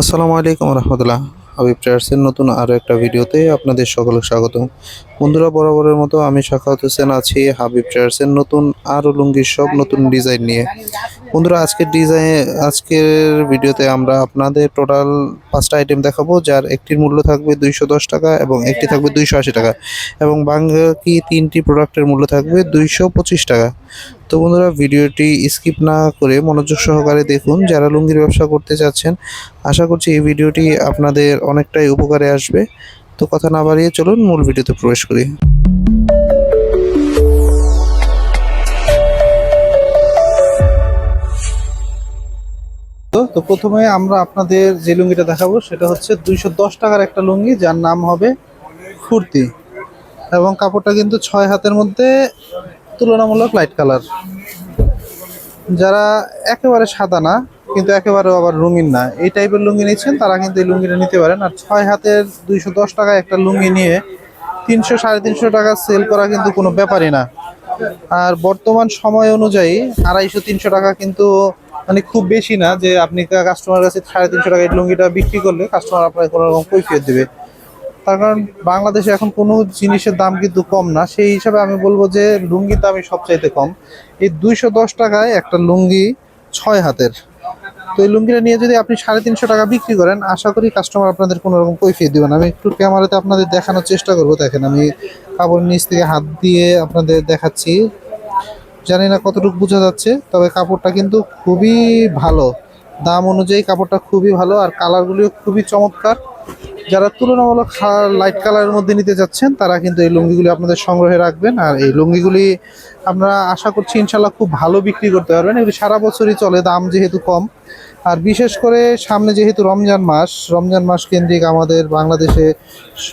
আসসালামু আলাইকুম রহমতুল্লাহ। হাবিব ট্রেয়ার্সের নতুন আরও একটা ভিডিওতে আপনাদের সকলকে স্বাগত বন্ধুরা, বরাবরের মতো আমি শাখাত হোসেন আছি হাবিব ট্রেয়ার্সের নতুন আরও লুঙ্গির সব নতুন ডিজাইন নিয়ে। বন্ধুরা, আজকের ডিজাইন, আজকের ভিডিওতে আমরা আপনাদের টোটাল পাঁচটা আইটেম দেখাবো, যার একটির মূল্য থাকবে দুইশো দশ টাকা এবং একটি থাকবে দুইশো আশি টাকা এবং বাকি তিনটি প্রোডাক্টের মূল্য থাকবে দুইশো পঁচিশ টাকা। তো বন্ধুরা, ভিডিওটি স্কিপ না করে মনোযোগ সহকারে দেখুন। যারা লুঙ্গির ব্যবসা করতে চাচ্ছেন, আশা করছি এই ভিডিওটি আপনাদের অনেকটাই উপকারে আসবে। তো কথা না বাড়িয়ে চলুন, মূল ভিডিওতে প্রবেশ করি। তো প্রথমে আমরা আপনাদের যে লুঙ্গিটা দেখাবো, সেটা হচ্ছে দুইশো দশ টাকার একটা লুঙ্গি, যার নাম হবে ফুর্তি এবং কাপড়টা কিন্তু ছয় হাতের মধ্যে তুলনামূলক লাইট কালার যারা একেবারে সাদা না, কিন্তু একেবারে আবার রঙিন না, এই টাইপের লুঙ্গি নিচ্ছেন, তারা কিন্তু এই লুঙ্গিটা নিতে পারেন। আর ছয় হাতের দুইশো দশ টাকায় একটা লুঙ্গি নিয়ে তিনশো, সাড়ে তিনশো টাকা সেল করা কিন্তু কোনো ব্যাপারই না। আর বর্তমান সময় অনুযায়ী আড়াইশো, তিনশো টাকা কিন্তু মানে খুব বেশি না, যে আপনি কাস্টমার কাছে সাড়ে তিনশো টাকা এই লুঙ্গিটা বিক্রি করলে কাস্টমার আপনাকে কোনো রকম কৈফিয়ত দেবে। তার কারণ বাংলাদেশে এখন কোনো জিনিসের দাম কিন্তু কম না। সেই হিসাবে আমি বলব যে লুঙ্গির দামই সবচাইতে কম। এই দুইশো দশ টাকায় একটা লুঙ্গি ছয় হাতের। তো এই লুঙ্গিটা নিয়ে যদি আপনি সাড়ে তিনশো টাকা বিক্রি করেন, আশা করি কাস্টমার আপনাদের কোনো রকম কৈফিয়ত দিবেন আমি একটু ক্যামেরাতে আপনাদের দেখানোর চেষ্টা করব। দেখেন, আমি কাপড় নিচ থেকে হাত দিয়ে আপনাদের দেখাচ্ছি। জানি না কতটুকু বোঝা যাচ্ছে, তবে কাপড়টা কিন্তু খুবই ভালো। দাম অনুযায়ী কাপড়টা খুবই ভালো, আর কালারগুলিও খুবই চমৎকার। যারা তুলনামূলক লাইট কালারের মধ্যে নিতে যাচ্ছেন তারা কিন্তু এই লুঙ্গিগুলি আপনাদের সংগ্রহে রাখবেন। আর এই লুঙ্গিগুলি আমরা আশা করছি ইনশাল্লাহ খুব ভালো বিক্রি করতে পারবেন। এগুলি সারা বছরই চলে, দাম যেহেতু কম। আর বিশেষ করে সামনে যেহেতু রমজান মাস রমজান মাস কেন্দ্রিক আমাদের বাংলাদেশে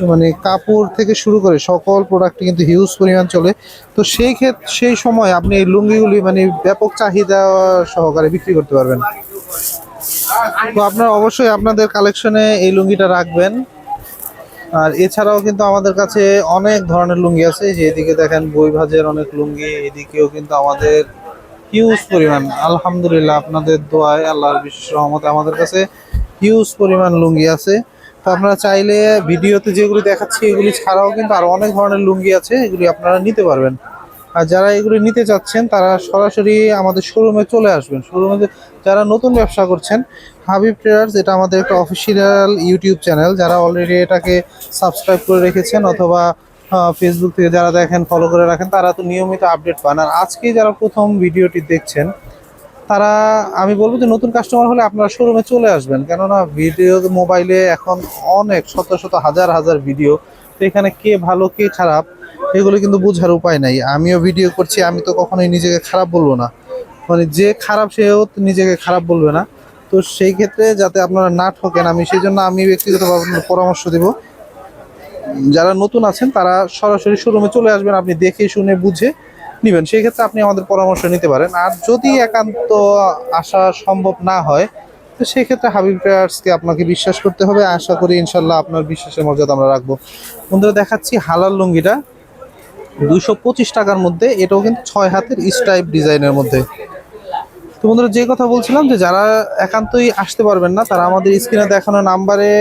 মানে কাপড় থেকে শুরু করে সকল প্রোডাক্ট কিন্তু হিউজ পরিমাণ চলে। তো সেই ক্ষেত্রে সেই সময় আপনি এই লুঙ্গিগুলি মানে ব্যাপক চাহিদা সহকারে বিক্রি করতে পারবেন। তো আপনারা অবশ্যই আপনাদের কালেকশনে এই লুঙ্গিটা রাখবেন। আর এছাড়াও কিন্তু আমাদের কাছে অনেক ধরনের লুঙ্গি আছে। যে এদিকে দেখেন বই ভাজের অনেক লুঙ্গি, এদিকেও কিন্তু আমাদের হিউজ পরিমাণ। আলহামদুলিল্লাহ আপনাদের দোয়ায়, আল্লাহর বিশেষ রহমতে আমাদের কাছে হিউজ পরিমাণ লুঙ্গি আছে। তো আপনারা চাইলে ভিডিওতে যেগুলি দেখাচ্ছি, এগুলি ছাড়াও কিন্তু আরও অনেক ধরনের লুঙ্গি আছে, এগুলি আপনারা নিতে পারবেন। আর যারা এগুলি নিতে চাচ্ছেন, তারা সরাসরি আমাদের শোরুমে চলে আসবেন। শোরুমে যারা নতুন ব্যবসা করছেন হাবিব ট্রেডার্স এটা আমাদের একটা অফিসিয়াল ইউটিউব চ্যানেল যারা অলরেডি এটাকে সাবস্ক্রাইব করে রেখেছেন অথবা ফেসবুক থেকে যারা দেখেন ফলো করে রাখেন, তারা তো নিয়মিত আপডেট পান। আর আজকে যারা প্রথম ভিডিওটি দেখছেন, তারা, আমি বলব যে নতুন কাস্টমার হলে আপনারা শোরুমে চলে আসবেন। কেননা ভিডিও মোবাইলে এখন অনেক, শত শত, হাজার হাজার ভিডিও তো এখানে কে ভালো, কে খারাপ এগুলো কিন্তু বোঝার উপায় নাই। আমিও ভিডিও করছি, আমি তো কখনোই নিজেকে খারাপ বলব না। মানে যে খারাপ সেও নিজেকে খারাপ বলবে না। তো সেই ক্ষেত্রে যাতে আপনারা না ঠকেন, আমি সেই জন্য আমি ব্যক্তিগতভাবে পরামর্শ দেব। যারা নতুন আছেন, তারা সরাসরি শোরুমে চলে আসবেন, আপনি দেখে শুনে বুঝে নেবেন। সেই ক্ষেত্রে আপনি আমাদের পরামর্শ নিতে পারেন। আর যদি একান্ত আসা সম্ভব না হয়, তো সেই ক্ষেত্রে হাবিব ট্রেয়ার্সকে আপনাকে বিশ্বাস করতে হবে। আশা করি ইনশাল্লাহ আপনার বিশ্বাসের মর্যাদা আমরা রাখব। বন্ধুরা, দেখাচ্ছি হালাল লুঙ্গিটা। পঁচিশ টাকার মধ্যে, এটাও কিন্তু ছয় হাতের স্টাইপ ডিজাইনের মধ্যে। তো বন্ধুরা, যে কথা বলছিলাম যে যারা একান্তই আসতে পারবেন না, তারা আমাদের স্ক্রিনে দেখানো নাম্বারে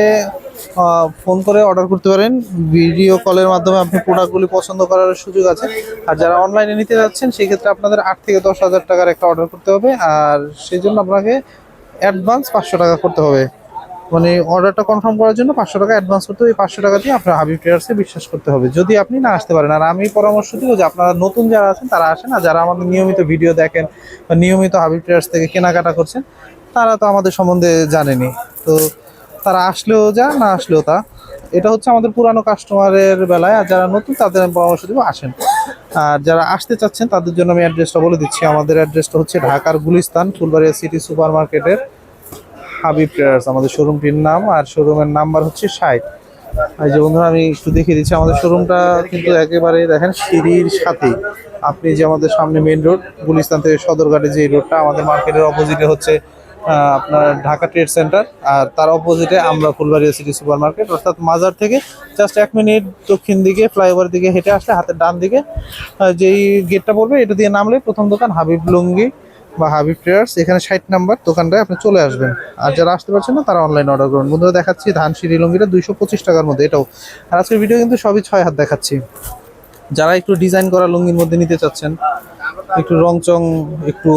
ফোন করে অর্ডার করতে পারেন। ভিডিও কলের মাধ্যমে আপনি প্রোডাক্টগুলি পছন্দ করার সুযোগ আছে। আর যারা অনলাইনে নিতে যাচ্ছেন সেই ক্ষেত্রে আপনাদের আট থেকে দশ হাজার টাকার একটা অর্ডার করতে হবে। আর সেই জন্য আপনাকে অ্যাডভান্স পাঁচশো টাকা করতে হবে। মানে অর্ডারটা কনফার্ম করার জন্য পাঁচশো টাকা অ্যাডভান্স করতে হবে। পাঁচশো টাকা দিয়ে আপনার হাবিব ট্রেডার্সে বিশ্বাস করতে হবে। যদি আপনি না আসতে পারেন, আর আমি পরামর্শ দিব যে আপনারা নতুন যারা আছেন, তারা আসেন। আর যারা আমাদের নিয়মিত ভিডিও দেখেন বা নিয়মিত হাবিব ট্রেডার্স থেকে কেনাকাটা করছেন, তারা তো আমাদের সম্বন্ধে জানেনি। তো তারা আসলেও যা, না আসলেও তা। এটা হচ্ছে আমাদের পুরানো কাস্টমারের বেলায়। আর যারা নতুন, তাদের আমি পরামর্শ দিব, আসেন। আর যারা আসতে চাচ্ছেন, তাদের জন্য আমি অ্যাড্রেসটা বলে দিচ্ছি। আমাদের অ্যাড্রেসটা হচ্ছে ঢাকার গুলিস্তান, ফুলবাড়িয়া সিটি সুপার মার্কেটের হাবিব ট্রেডার্স, আমাদের শোরুমটির নাম, আর শোরুমের নাম্বার হচ্ছে ষাট। এই যে বন্ধুরা, আমি একটু দেখিয়ে দিচ্ছি, আমাদের শোরুমটা কিন্তু একেবারে দেখেন সিঁড়ির সাথেই। আপনি যে আমাদের সামনে মেন রোড গুলিস্তান থেকে সদরঘাটে যে রোডটা আমাদের মার্কেটের অপোজিটে হচ্ছে আপনার ঢাকা ট্রেড সেন্টার আর তার অপোজিটে আমরা ফুলবাড়িয়া সিটি সুপার মার্কেট অর্থাৎ মাজার থেকে জাস্ট এক মিনিট দক্ষিণ দিকে ফ্লাইওভার দিকে হেঁটে আসলে হাতের ডান দিকে যেই গেটটা পড়বে এটা দিয়ে নামলে প্রথম দোকান হাবিব লুঙ্গি। বা হাবিব ট্রেয়ার্স এখানে ষাট নাম্বার দোকানটায় আপনি চলে আসবেন। আর যারা আসতে পারছেন না, তারা অনলাইন অর্ডার করুন। বন্ধুরা, দেখাচ্ছি ধান, সিঁড়ি, লুঙ্গিটা দুইশো পঁচিশ টাকার মধ্যে এটাও। আর আজকের ভিডিও কিন্তু সবই ছয় হাত দেখাচ্ছি। যারা একটু ডিজাইন করা লুঙ্গির মধ্যে নিতে চাচ্ছেন, একটু রং চং একটু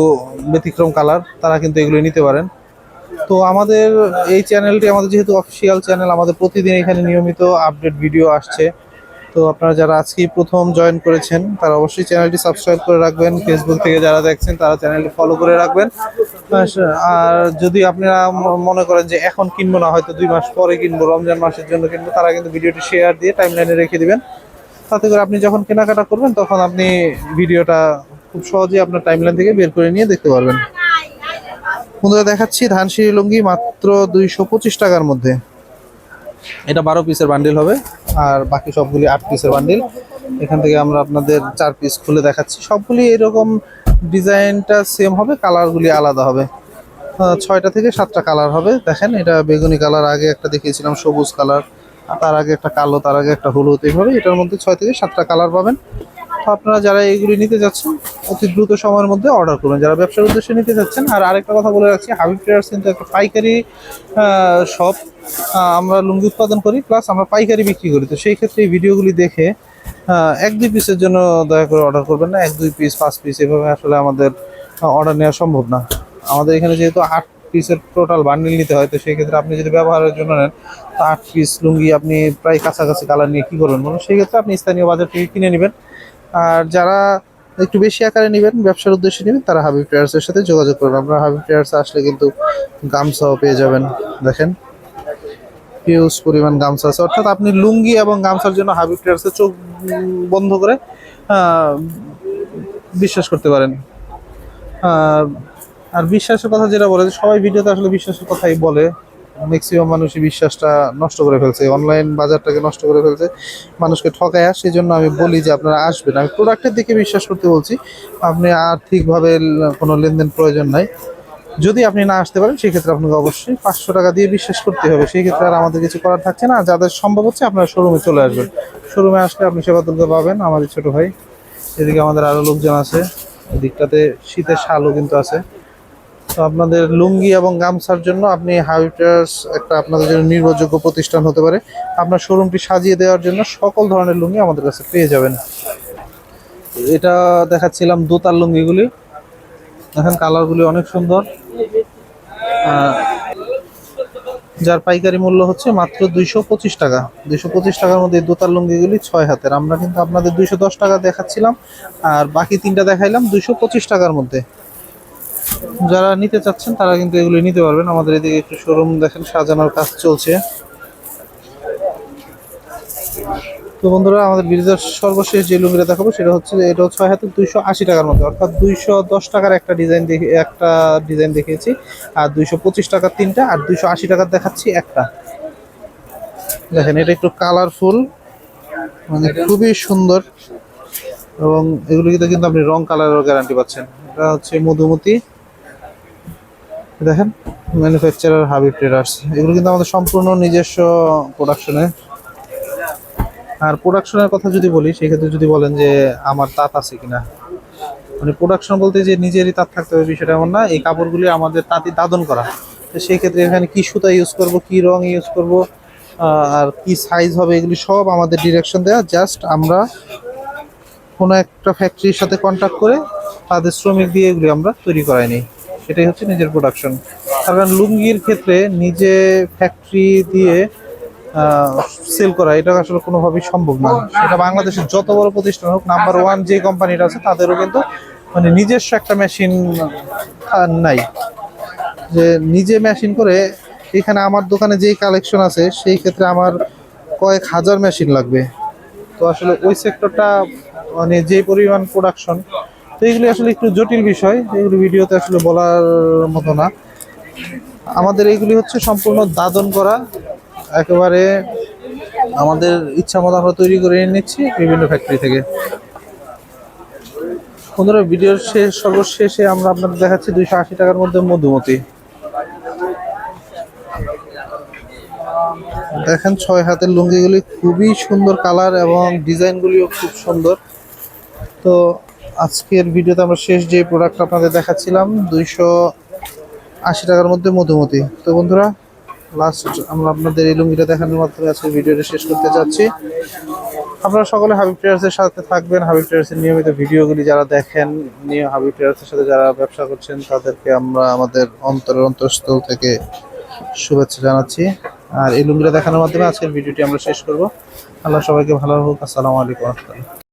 ব্যতিক্রম কালার তারা কিন্তু এগুলো নিতে পারেন। তো আমাদের এই চ্যানেলটি আমাদের যেহেতু অফিসিয়াল চ্যানেল আমাদের প্রতিদিন এখানে নিয়মিত আপডেট ভিডিও আসছে। তো আপনারা যারা আজকেই প্রথম জয়েন করেছেন, তারা অবশ্যই চ্যানেলটি সাবস্ক্রাইব করে রাখবেন। ফেসবুক থেকে যারা দেখছেন, তারা চ্যানেলটি ফলো করে রাখবেন। আর যদি আপনারা মনে করেন যে এখন কিনবো না, হয়তো দুই মাস পরে কিনবো, রমজান মাসের জন্য কিনবো, তারা কিন্তু ভিডিওটি শেয়ার দিয়ে টাইমলাইনে রেখে দিবেন। তাতে করে আপনি যখন কেনাকাটা করবেন, তখন আপনি ভিডিওটা খুব সহজেই আপনার টাইমলাইন থেকে বের করে নিয়ে দেখতে পারবেন। বন্ধুরা, দেখাচ্ছি ধানসিঁড়ি লুঙ্গি মাত্র দুইশো পঁচিশ টাকার মধ্যে। এটা বারো পিসের বান্ডিল হবে। আর বাকি সবগুলি আট পিসের বান্ডিল এখান থেকে আমরা আপনাদের চার পিস খুলে দেখাচ্ছি। সবগুলি এরকম ডিজাইনটা সেম হবে কালারগুলি আলাদা হবে। ছয়টা থেকে সাতটা কালার হবে। দেখেন, এটা বেগুনি কালার আগে একটা দেখিয়েছিলাম সবুজ কালার তার আগে একটা কালো, তার আগে একটা হলুদ। এইভাবে এটার মধ্যে ছয় থেকে সাতটা কালার পাবেন। আপনারা যারা এইগুলি নিতে যাচ্ছেন, অতি দ্রুত সময়ের মধ্যে অর্ডার করবেন যারা ব্যবসার উদ্দেশ্যে নিতে যাচ্ছেন, আর আরেকটা কথা বলে রাখছি হাবিব ট্রেডার্স কিন্তু একটা পাইকারি শপ আমরা লুঙ্গি উৎপাদন করি প্লাস আমরা পাইকারি বিক্রি করি। তো সেই ক্ষেত্রে এই ভিডিওগুলি দেখে এক দুই পিসের জন্য দয়া করে অর্ডার করবেন না, এক দুই পিস পাঁচ পিস এভাবে আসলে আমাদের অর্ডার নেওয়া সম্ভব না। আমাদের এখানে যেহেতু আট পিসের টোটাল বান্ডিল নিতে হয়, তো সেই ক্ষেত্রে আপনি যদি ব্যবহারের জন্য নেন, তো আট পিস লুঙ্গি আপনি প্রায় কাছাকাছি কালার নিয়ে কী করবেন বলুন? সেই ক্ষেত্রে আপনি স্থানীয় বাজার থেকে কিনে নেবেন। আর যারা একটু বেশি আকারে নেবেন, ব্যবসার উদ্দেশ্যে নেবেন, তারা হাবিব ট্রেয়ার্সের সাথে যোগাযোগ করবেন আপনারা হাবিব ট্রেয়ার্স আসলে কিন্তু গামছাও পেয়ে যাবেন, দেখেন। হিউজ পরিমাণ গামছা আছে। অর্থাৎ আপনি লুঙ্গি এবং গামছার জন্য হাবিব ট্রেয়ার্সে চোখ বন্ধ করে বিশ্বাস করতে পারেন। আর বিশ্বাসের কথা যেটা বলে, সবাই ভিডিওতে আসলে বিশ্বাসের কথাই বলে। ম্যাক্সিমাম মানুষই বিশ্বাসটা নষ্ট করে ফেলছে অনলাইন বাজারটাকে নষ্ট করে ফেলছে, মানুষকে ঠকায় সেই জন্য আমি বলি যে আপনারা আসবেন। আমি প্রোডাক্টের দিকে বিশ্বাস করতে বলছি, আপনি আর্থিকভাবে কোনো লেনদেন প্রয়োজন নাই। যদি আপনি না আসতে পারেন, সেক্ষেত্রে আপনাকে অবশ্যই পাঁচশো টাকা দিয়ে বিশ্বাস করতে হবে। সেই ক্ষেত্রে আর আমাদের কিছু করার থাকছে না। যাদের সম্ভব হচ্ছে, আপনারা শোরুমে চলে আসবেন। শোরুমে আসলে আপনি সেবা তুলতে পাবেন। আমাদের ছোট ভাই, এদিকে আমাদের আরও লোকজন আছে। এদিকটাতে শীতের শালও কিন্তু আছে। তো আপনাদের লুঙ্গি এবং গামছার জন্য আপনি হাইটার্স একটা আপনাদের জন্য নির্ভরযোগ্য প্রতিষ্ঠান হতে পারে। আপনার শোরুমটি সাজিয়ে দেওয়ার জন্য সকল ধরনের লুঙ্গি আমাদের কাছে পেয়ে যাবেন। এটা দেখাচ্ছিলাম দোতার লুঙ্গিগুলি। দেখেন কালারগুলি অনেক সুন্দর। যার পাইকারি মূল্য হচ্ছে মাত্র দুইশো পঁচিশ টাকা। দুইশো পঁচিশ টাকার মধ্যে দোতার লুঙ্গিগুলি ছয় হাতের। আমরা কিন্তু আপনাদের দুইশো দশ টাকা দেখাচ্ছিলাম, আর বাকি তিনটা দেখাইলাম দুইশো পঁচিশ টাকার মধ্যে। যারা নিতে চাচ্ছেন, তারা কিন্তু এগুলি নিতে পারবেন। আমাদের এদিকে একটু শোরুম দেখেন, সাজানোর কাজ চলছে। তো বন্ধুরা, আমাদের বিরোধের সর্বশেষ যে লুঙ্গিটা দেখাবো, সেটা হচ্ছে এটা ছয় হাতে দুইশো আশি টাকার মধ্যে। অর্থাৎ দুইশো দশ টাকার একটা ডিজাইন দেখে, একটা ডিজাইন দেখিয়েছি। আর দুইশো পঁচিশ টাকার তিনটা, আর দুইশো আশি টাকার দেখাচ্ছি একটা। দেখেন, এটা একটু কালারফুল মানে খুবই সুন্দর। এবং এগুলিতে কিন্তু আপনি রং কালারের গ্যারান্টি পাচ্ছেন। এটা হচ্ছে মধুমতি। দেখেন ম্যানুফ্যাকচারার হাবিব ট্রেডার্স এগুলো কিন্তু আমাদের সম্পূর্ণ নিজস্ব প্রোডাকশনে আর প্রোডাকশনের কথা যদি বলি, সেক্ষেত্রে যদি বলেন যে আমার তাঁত আছে কিনা। মানে প্রোডাকশন বলতে যে নিজেরই তাঁত থাকতে হবে, বিষয়টা এমন না, এই কাপড়গুলি আমাদের তাঁতি দাদন করা। তো সেই ক্ষেত্রে এখানে কী সুতা ইউজ করব, কি রং ইউজ করব আর কি সাইজ হবে, এগুলি সব আমাদের ডিরেকশন দেওয়া জাস্ট আমরা কোনো একটা ফ্যাক্টরির সাথে কন্ট্যাক্ট করে তাদের শ্রমিক দিয়ে এগুলি আমরা তৈরি করাই নিই। সেটাই হচ্ছে নিজের প্রোডাকশন কারণ লুঙ্গির ক্ষেত্রে নিজে ফ্যাক্টরি দিয়ে সেল করা এটা আসলে কোনোভাবেই সম্ভব না। সেটা বাংলাদেশের যত বড় প্রতিষ্ঠান হোক নাম্বার ওয়ান যে কোম্পানিটা আছে তাদেরও কিন্তু মানে নিজস্ব একটা মেশিন নাই। যে নিজে মেশিন করে এখানে আমার দোকানে যেই কালেকশন আছে সেই ক্ষেত্রে আমার কয়েক হাজার মেশিন লাগবে। তো আসলে ওই সেক্টরটা মানে যে পরিমাণ প্রোডাকশন তো এগুলি আসলে একটু জটিল বিষয়, এগুলি ভিডিওতে আসলে বলার মতো না। আমাদের এইগুলি হচ্ছে সম্পূর্ণ দাদন করা, একেবারে আমাদের ইচ্ছা মতো আমরা তৈরি করে নিচ্ছি বিভিন্ন ফ্যাক্টরি থেকে। বন্ধুরা, ভিডিওর শেষ, সর্বশেষে আমরা আপনাদের দেখাচ্ছি দুইশো আশি টাকার মধ্যে মধুমতি। দেখেন ছয় হাতের লুঙ্গিগুলি খুবই সুন্দর কালার এবং ডিজাইনগুলিও খুব সুন্দর। তো আজকের ভিডিওতে আমরা শেষ যে প্রোডাক্ট আপনাদের দেখাচ্ছিলাম, দুইশো আশি টাকার মধ্যে মধুমতি। তো বন্ধুরা লাস্ট আমরা আপনাদের এই লুঙ্গিটা দেখানোর মাধ্যমে আজকের ভিডিওটা শেষ করতে চাচ্ছি আপনারা সকলে হাবিব ট্রেডার্সের সাথে থাকবেন। হাবিব ট্রেডার্সের নিয়মিত ভিডিওগুলি যারা দেখেন, নিয়ে হাবিব ট্রেডার্সের সাথে যারা ব্যবসা করছেন, তাদেরকে আমরা আমাদের অন্তরের অন্তঃস্থল থেকে শুভেচ্ছা জানাচ্ছি। আর এই লুঙ্গিটা দেখানোর মাধ্যমে আজকের ভিডিওটি আমরা শেষ করব। আল্লাহ সবাইকে ভালো হোক আসসালামু আলাইকুম।